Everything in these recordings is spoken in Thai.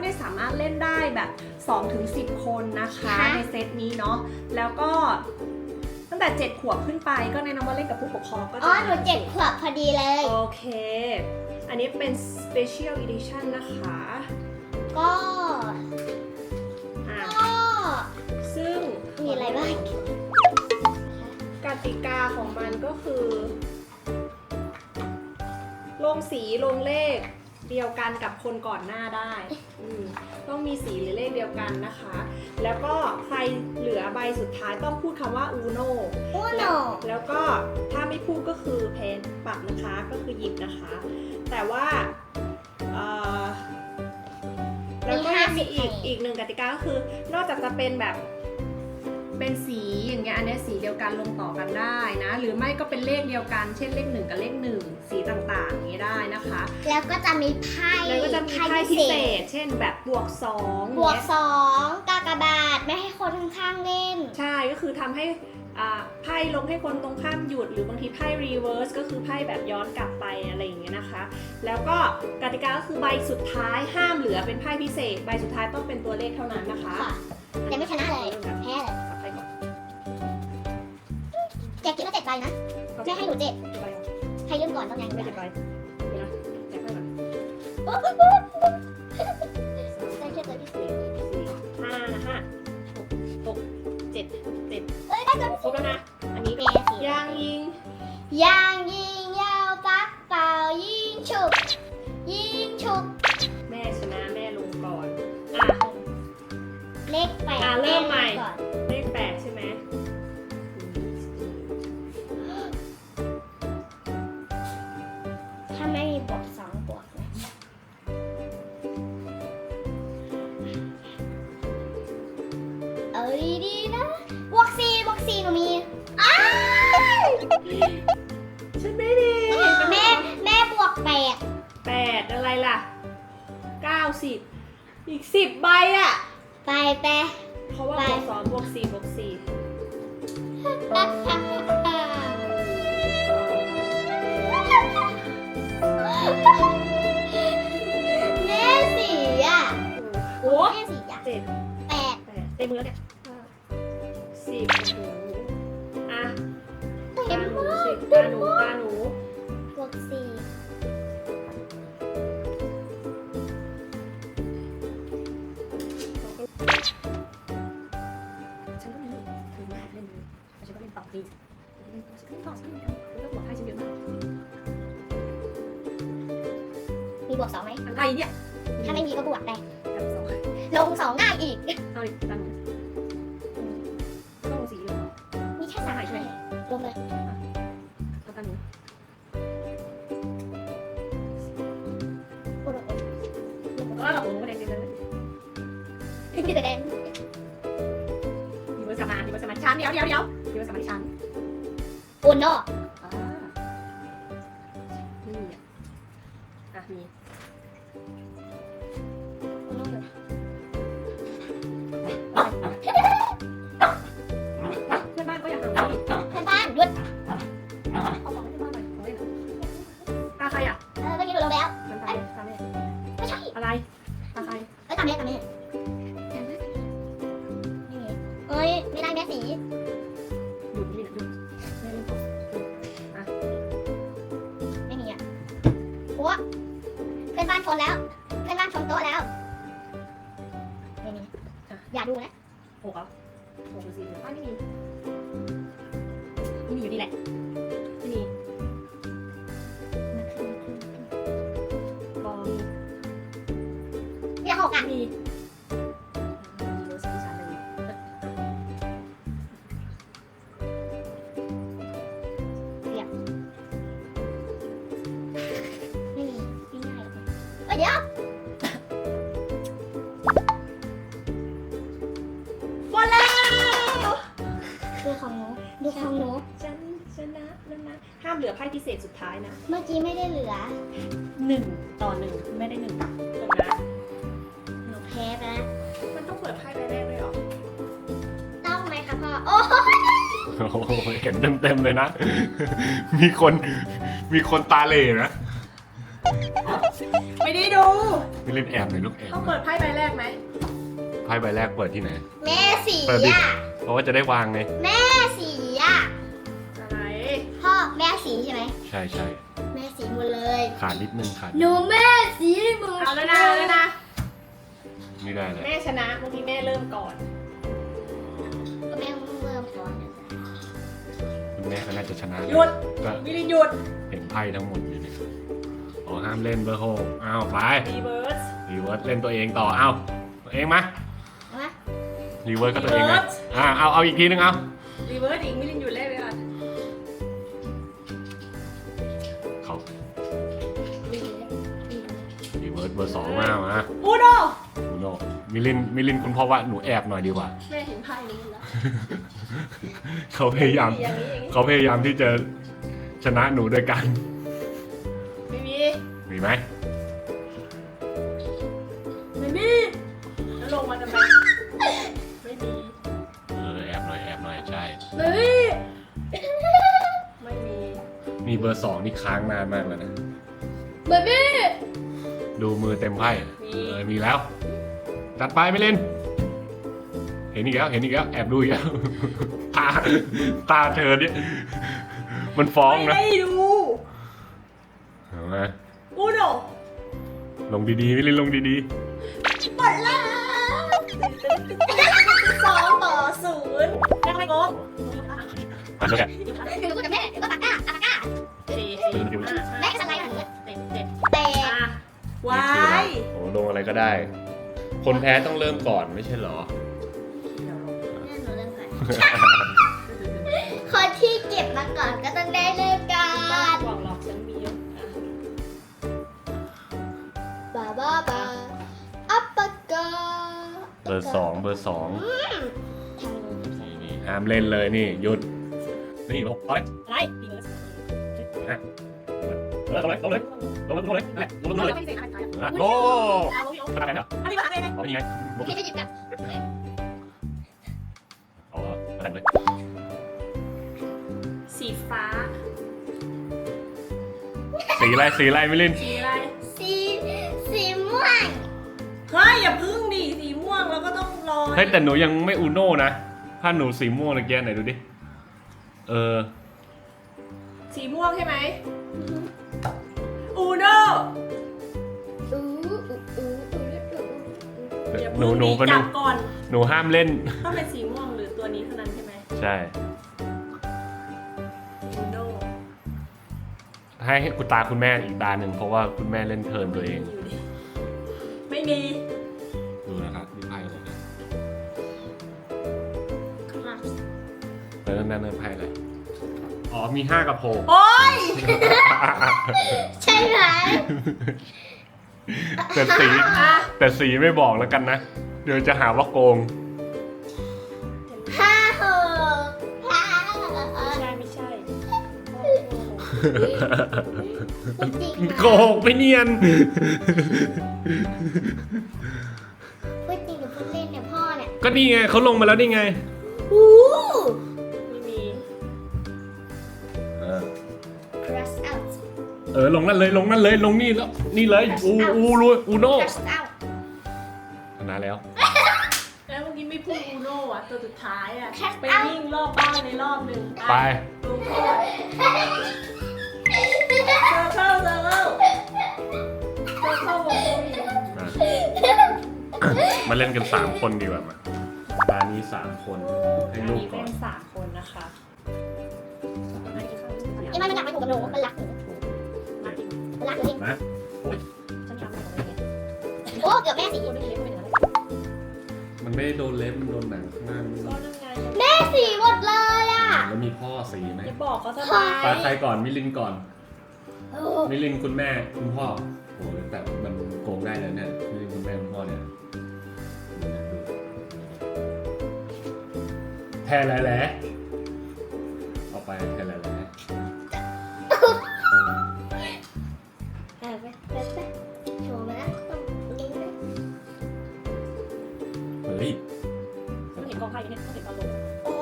เนี่ยสามารถเล่นได้แบบ 2-10 คนนะคะค่ะในเซตนี้เนาะแล้วก็ตั้งแต่ 7 ขวบขึ้นไปก็แนะนำว่าเล่นกับผู้ปกครองก็จะอ๋อ หนูเจ็ดขวบพอดีเลย โอเค อันนี้เป็น Special Edition นะคะ ก็อะก็ซึ่งมีอะไรบ้าง กติกาของมันก็คือ ลงสีลงเลข เดียวกันกับคนก่อนหน้าได้อืมต้องมีสีหรือเลขเดียวกันนะคะ แล้วก็ใครเหลือใบสุดท้ายต้องพูดคำว่า uno อูโนแล้วแล้วก็ถ้าไม่พูดก็คือเพนปรับนะคะ ก็คือหยิบนะคะ แต่ว่าเอ่อแล้วก็ยังมีอีกอีกหนึ่งกติกาก็คือ นอกจากจะเป็นแบบ เป็นสีอย่างเงี้ยอันเนี้ยสีเดียวกันลงต่อกันได้นะ หรือไม่ก็เป็นเลขเดียวกัน เช่นเลขหนึ่งกับเลขหนึ่งสีต่างๆอย่างเงี้ยได้นะคะ แล้วก็จะมีไพ่แล้วก็จะมีไพ่พิเศษ เช่นแบบบวกสองบวกเงี้ยสองกากบาทไม่ให้คนข้างๆเล่น ใช่ก็คือทำให้อ่าไพ่ลงให้คนตรงข้ามหยุดหรือบางทีไพ่รีเวิร์สก็คือไพ่แบบย้อนกลับไปอะไรอย่างเงี้ยนะคะ แล้วก็กติกาก็คือใบสุดท้ายห้ามเหลือเป็นไพ่พิเศษ ใบสุดท้ายต้องเป็นตัวเลขเท่านั้นนะคะค่ะแต่ไม่ชนะเลย บนะไม่ให้หนูเจ็ดจับไปก่อนให้เริ่มก่อนต้องยังไม่จับไปเดี๋ยวนะจับไปก่อนได้แค่ตัวที่สี่สี่ห้านะห้าหกหกเจ็ดเจ็ดเอ้ยได้ตัวที่ครบแล้วนะ อันนี้สี่สี่ยางยิงยางยิงยาวปักเป่ายิงฉุกยิงฉุกแม่ชนะแม่ลงก่อน อะ เลขแปดอะเริ่มใหม่ ก่อน สี่บวกสี่หนูมีอ้ายฉันไม่ดีแม่แม่บวกแปดแปดอะไรล่ะเก้าสิบอีกสิบใบอะ ไปแปะเพราะว่าไปบวกสองบวกสี่บวกสี่แม่สี่อะโอ้แม่สี่อะเจ็ดแปดแปดเต็มมือแล้วเนี่ย ห้าสิบโอ้โหอะเต็ตามหนูมากสิตาหนูตาหนูบวกสี่ ที่แต่แดงมีเบอร์สมานมีเบอร์สมาชั้นเดี๋ยวเดี๋ยวเดี๋ยวมีเบอร์สมาชั้นโอนนอก อย่าดูนะหกเหรอหกหรือสี่บ้านไม่มีไม่มีอยู่ดีแหละไม่มีบอมีอย่าหกอะมี ดูของหนู ฉันชนะแล้วนะห้ามเหลือไพ่พิเศษสุดท้ายนะเมื่อกี้ไม่ได้เหลือ หนึ่งต่อหนึ่งไม่ได้หนึ่งตรงนะหนูแพ้ไปแล้วมันต้องเปิดไพ่ใบแรกด้วยเหรอต้องไหมคะพ่อ โอ้ยโอ้โหเห็นเต็มๆเลยนะ มีคนมีคนตาเหล่นะ ไม่ได้ดูมิลินแอบหน่อยลูกแอบต้องหน่เปิอยดไพ่ใบแรกไหมไพ่ใบแรกเปิดที่ไหน แม่สีเปิดดิอะ เพราะว่าจะได้วางไง แม่ สีใช่ไหมใช่ใช่แม่สีหมดเลยขาดนิดนึงขาดหนูแม่สีหมดเอาแล้วนะเอาแล้วนะ ไม่ได้เลยแม่ชนะเมื่อกี้แม่เริ่มก่อน ก็แม่เริ่มก่อนคุณแม่ก็น่าจะชนะหยุด ก็วิลินหยุดเห็นไพ่ทั้งหมดอยู่เนี่ยอ๋อห้ามเล่นเบอร์โฮอ้าวไปรีเวิร์สรีเวิร์สเล่นตัวเองต่ออ้าวตัวเองมาเอาไหมรีเวิร์สก็ตัวเองนะอ่าเอาเอาอีกทีนึงเอารีเวิร์สอีกวิลินหยุดเล่น บอร์สองมามาอูโนอุโนมิลินมิลินคุณพ่อว่าหนูแอบหน่อยดีกว่า แม่เห็นไพ่นี้แล้วเขาพยายาม อย่างนี้อย่างนี้เขาพยายามที่จะชนะหนูด้วยกันไม่มีมีไหมไม่มีแล้วลงมาทำไมไม่มีเออแอบหน่อยแอบหน่อยใช่ ไม่มีไม่มี มีเบอร์สองนี่ค้างนานมากแล้วนะ ไม่มี ดูมือเต็มไพ่มีเออมีแล้ว จัดไปไม่เล่น เห็นอีกแล้ว เห็นอีกแล้ว แอบดูอีกแล้ว ตา ตาเธอเนี่ย มันฟ้องไม่นะได้ดูเอามาอูโนลงดีๆมิลินลงดีหมดแล้วสองต่อศูนย์แม่ไม่โกงๆมาช่วยกันคือดูกับแม่ก็ อ้ลงอะไรก็ได้ คนแพ้ต้องเริ่มก่อนไม่ใช่เหรอแม่หนูเริ่มก่อนคนที่เก็บมาก่อนก็ต้องได้เริ่มก่อนหวังหรอกฉันมีเยอะอะบาบาบาอัปปะกาเบอร์สองเบอร์สองทางนู้นนี่นี่ห้ามเล่นเลยนี่หยุดนี่ลงไปอะไรดีเวิร์สลงเลยลงเลยลงเลยลงเลยลงเลยลงเลยไม่เสร็จอะไรอะโอ้เอาลงขนาดนั้นเหรออันนี้ก็อะไรเนี่ยเอายังไงพี่จะหยิบกันอ๋อขนาดเลยสีฟ้า สีอะไรสีอะไรไม่เล่น สีอะไร สีสีม่วงเฮ้ยอย่าพึ่งดิสีม่วงแล้วก็ต้องรอเฮ้ยแต่หนูยังไม่อูโน่นะถ้าหนูสีม่วงตะเกียไหนดูดิ เออ สีม่วงใช่ไหมอูโน อู้อย่าหนูพึ่งหนูดิก็หจันูบก่อนหนูห้ามเล่น ต้องเป็นสีม่วงหรือตัวนี้เท่านั้นใช่ไหมใช่อูโนให้คุณตาคุณแม่อีกตาหนึ่งเพราะว่าคุณแม่เล่นเทิร์นตัวเองอยู่ดิไม่มีดูนะครับนี่ไพ่อะไรนะครับเออนั่นนั่นไพ่อะไรอ๋อมีห้ากับหกโอ๊ยใช่ไหม แต่สีอะแต่สีไม่บอกแล้วกันนะ เดี๋ยวจะหาว่าโกง ห้าหกห้าไม่ใช่ไม่ใช่จริงโกหกไปเนียน พูดจริงหรือพูดเล่นเนี่ยพ่อเนี่ยก็นี่ไงเขาลงมาแล้วนี่ไง อู้ เออลงนั่นเลยลงนั่นเลยลงนี่แล้วนี่เลยอูอูรูอูโน่ crush out ชนะแล้ว แล้วเมื่อกี้ไม่พูดอูโน่อะตัวสุดท้ายอะแค่ไปวิ่งรอบบ้านในรอบหนึ่งไปลงโทษเซอร์เคิลเซอร์เคิลเซอร์เคิลวงกลมอีกมาเล่นกัน3คนดีกว่ามาตานี้3คนให้ลูกก่อนสามคนนะคะไอ้มันมันอยากไปถูกกับหนูมันรักหนู มันรักหนูจริงนะโอ้เกือบแม่สีมันไม่ได้โดนเล็บมันโดนหนังข้างหน้านี่ก็นั่นไงแม่สีหมดเลยอะแล้วมีพ่อสีไหมจะบอกเขาทำไมตาใครก่อนมิลินก่อนโอ้มิลินคุณแม่คุณพ่อโอ้ยแต่มันโกงได้เลยเนี่ยมิลินคุณแม่คุณพ่อเนี่ยดูนะดูแทนแหละเอาไปแทนแหละ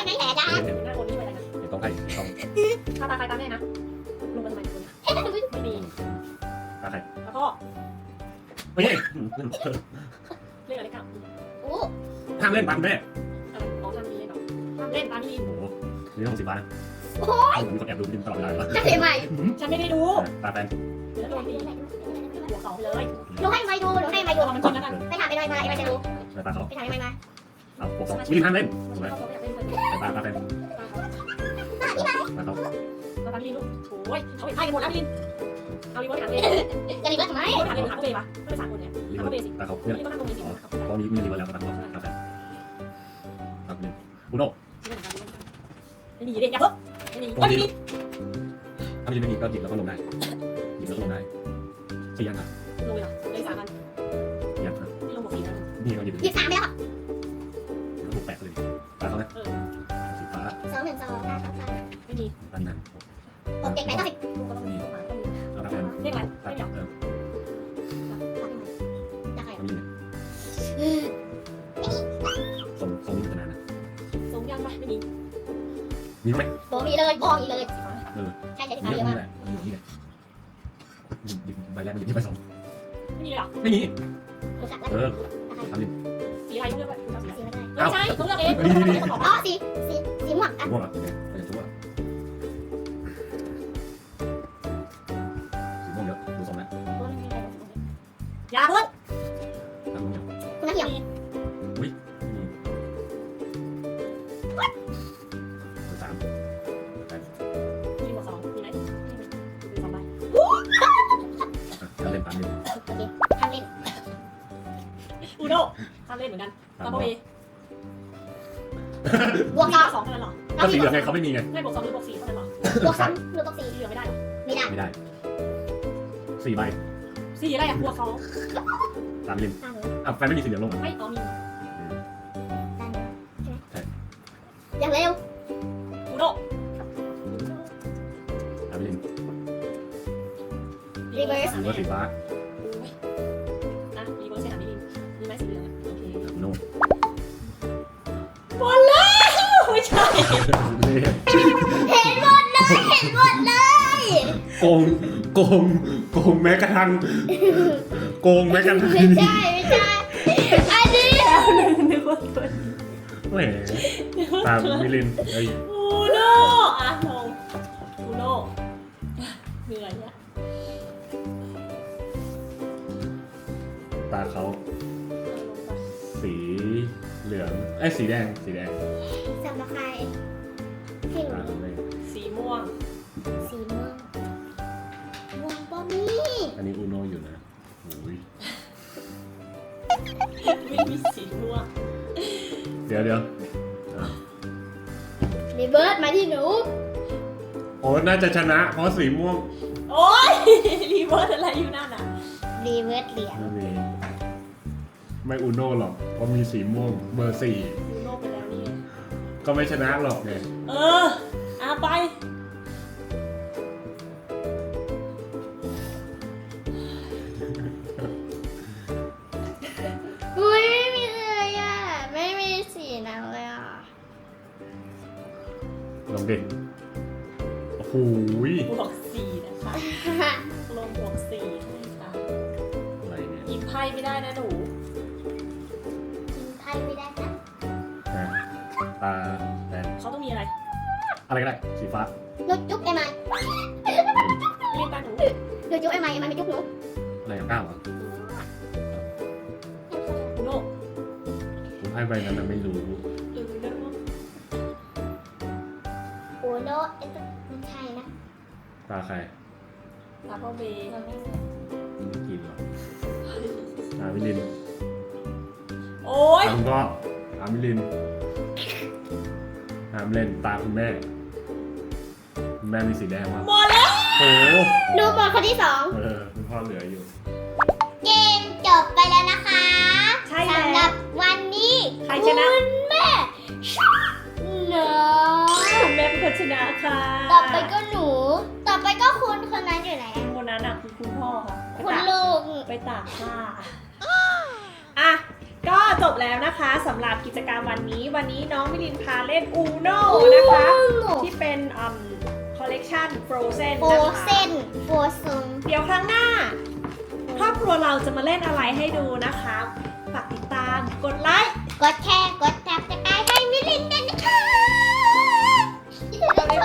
โอ้ยไม่แหละจ้าเดี๋ยวหน้าโอนนี่ช่วยอะไรนะเดี๋ยวต้องให้ต้องถ้าตาใครตาแม่นะลงมาทำไมคุณพ่อไม่ใช่เล่นอะไรกันอู้ห้ามเล่นปันแม่เอออ๋อทำนี้เล่นเหรอทำเล่นตามที่โอ้โหนี่ต้องสีฟ้านะโอ้ยมีคนแอบดูดินตลอดเวลาเลยจะเสียใหม่ฉันไม่ได้ดูตาแฟนเดี๋ยวโดนตีหัวเขาไปเลยหนูให้ไม่ดูหนูให้ไม่ดูเอามันจริงแล้วกันไปถามไปหน่อยมาไอ้ไม่จะรู้ตาเขาไปถามไอ้ไม่มา เอาปกสองมิลินห้ามเล่นถูกไหมเขาอยากเล่นเลยตาตาแฟนตาเขาเราทำลินลูกโอ้ยเขาเห็นไพ่กันหมดแล้วลินเอาลินมาถามเองจะรีบว่าทำไมเขาถามเองถามตัวเองปะก็เป็นสามคนเนี่ยลิถามตัวเองสิตาเขาเนี่ยลินก็นั่งตรงนี้สิตอนนี้มีลินมาแล้วตาเขาตาแฟนครับลินอุโน่ไม่ดีเด็กอย่าเพิ่งไม่ดีไม่ดีถ้ามิลินไม่มีก็หยิบแล้วก็ลงได้หยิบแล้วก็ลงได้สี่ยันครับ องหนึ่งสองห้าสามสามไม่ดีด้านนั้นหกเจ็ดแปดเก้าสิบลูกก็ต้องมีต้องมาต้องมีตาแฟนเรียกไรตาเรียกเออจะใครทำมิลินทรงทรงนี้มันจะนานนะทรงยังไหมไม่ดีมีไหมโบมีเลยบอมีเลยเออใช่ใช่ที่นี่ทำเยอะมากแหละนี่แหละหยิบใบแรกมันหยิบที่ใบสองไม่ดีหรอไม่มีเออทำดิสีอะไรเลือกไปสีไม่ได้ไม่ใช่ต้องเลือกเองอ๋อสีสีสีอะม่วงอะ ไปอย่ บวกมีสองสองเท่านั้นหรอก็สีเหลืองไงเขาไม่มีไงไม่บวกสองหรือบวกสี่เท่านั้นหรอบวกสามหรือบวกสี่สีเหลืองไม่ได้หรอไม่ได้ไม่ได้สี่ใบสีอะไรอะบวกเขาตามเล่นตามหนูอะแฟนไม่มีสีเหลืองลงเหรอไม่อ๋อมีตามหนูใช่ไหมอย่างเร็วอูโน่ตามเล่นรีเวิร์สหรือว่าสีฟ้า เห็นหมดเลยเห็นหมดเลยโกงโกงโกงแม้กระทั่งโกงแม้กระทั่งไม่ใช่ไม่ใช่อันนี้แล้วนึกนึกว่าตัวแหมตามมิลินเอ้ยอูโน่อะลงอูโน่เหนื่อยเนี่ยตาเขาสีเหลืองไอ้ยสีแดงสีแดง สำหรับใครที่หนูตาเขาเลยสีม่วง สีม่วงม่วงป้อมี่อันนี้อูโนอยู่นะโอ้ยไม่มีสีม่วง เดี๋ยวเดี๋ยวอะรีเบิร์ดมาที่หนู โอ้น่าจะชนะ เพราะสีม่วง โอ้ยรีเวิร์สอะไรอยู่นั่นอะรีเวิร์ดเหรียญไม่มีไม่อูโนหรอกเพราะมีสีม่วงเบอร์สี่ ก็ไม่ชนะหรอกไงเออเอาไป อุ้ยไม่มีเลยอะ ไม่มีสีนั้นเลยอะ ลองดิโอ้โหยบวกสี่นะคะลงบวกสี่ให้ค่ะอะไรเนี่ย ยิงไพ่ไม่ได้นะหนู กินไพ่ไม่ได้นะนะ ตาแดงเขาต้องมีอะไรอะไรก็ได้สีฟ้าหนูจุ๊บไอ้ไม้เรียกตาหนูหนูจุ๊บไอ้ไม้ไอ้ไม้ไม่จุ๊บหนูอะไรกับก้าวอะอูโน่ผมให้ใบนั้นนะไม่รู้อูโน่โอ้โนเอ็นไม่ใช่นะตาใครตาพ่อเบย์เราไม่รู้ไม่กินหรอกตามิลินโอ้ยตามก็ตามิลินตามเล่นตาคุณแม่คุณแม่มีสีแดงวะหมดแล้วโอ้โหหนูบอกคนที่สองเออคุณพ่อเหลืออยู่ เกมจบไปแล้วนะคะใช่สำหแล้รัวบวันนี้ใครชนะคุณแม่ชนะเนอะคุณแม่เป็นคนชนะค่ะต่อไปก็หนู ต่อไปก็คุณคนนั้นอยู่ไหนอะคนนั้นอะคือคุณพ่อค่ะไปคุณตากลูกไปตากผ้าอะก็ จบแล้วนะคะสำหรับกิจกรรมวันนี้ วันนี้น้องมิลินพาเล่นอูโน่นะคะที่เป็นอืมคอลเลกชันโฟรเซนโฟนะเซนโฟรซงเดี๋ยวครั้งหน้า ครอบครัวเราจะมาเล่นอะไรให้ดูนะคะ ฝากติดตามกดไลค์กดแชร์กดแท็บสกายให้มิลินด้วนะคะที่เธอไ